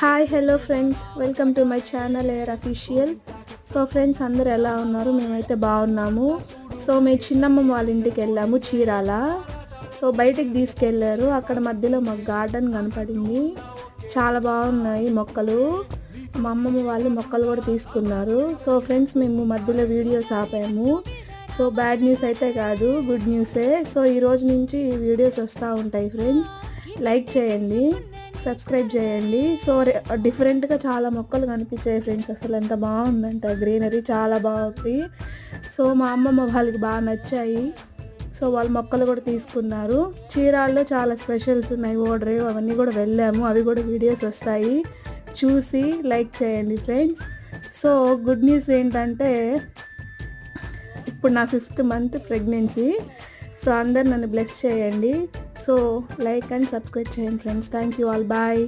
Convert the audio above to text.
Hi hello friends. Welcome to my channel air official. So friends అందరు ఎలా ఉన్నారు? మేమైతే బాగున్నాము. సో మేము చిన్నమ్మ వాళ్ళ ఇంటికి వెళ్ళాము చీరాల. సో బయటికి తీసుకెళ్ళారు అక్కడ మధ్యలో మాకు గార్డెన్ కనపడింది. చాలా బాగున్నాయి మొక్కలు. మా అమ్మమ్మ వాళ్ళు మొక్కలు కూడా తీసుకున్నారు. సో ఫ్రెండ్స్ మేము మధ్యలో వీడియోస్ ఆపాము. సో బ్యాడ్ న్యూస్ అయితే కాదు గుడ్ న్యూసే. సో ఈ రోజు నుంచి వీడియోస్ వస్తూ ఉంటాయి ఫ్రెండ్స్. లైక్ చేయండి. సబ్స్క్రైబ్ చేయండి. సో రే- డిఫరెంట్గా చాలా మొక్కలు కనిపించాయి ఫ్రెండ్స్ అసలు ఎంత బాగుందంట. గ్రీనరీ చాలా బాగుంది. సో మా అమ్మమ్మ వాళ్ళకి బాగా నచ్చాయి. సో వాళ్ళు మొక్కలు కూడా తీసుకున్నారు. చీరాల్లో చాలా స్పెషల్స్ ఉన్నాయి. ఓడరేవ్ అవన్నీ కూడా వెళ్ళాము. అవి కూడా వీడియోస్ వస్తాయి. చూసి లైక్ చేయండి ఫ్రెండ్స్ సో గుడ్ న్యూస్ ఏంటంటే ఇప్పుడు నా ఫిఫ్త్ మంత్ ప్రెగ్నెన్సీ సో అందరు నన్ను బ్లెస్ చేయండి. సో లైక్ అండ్ సబ్స్క్రైబ్ చేయండి friends thank you all bye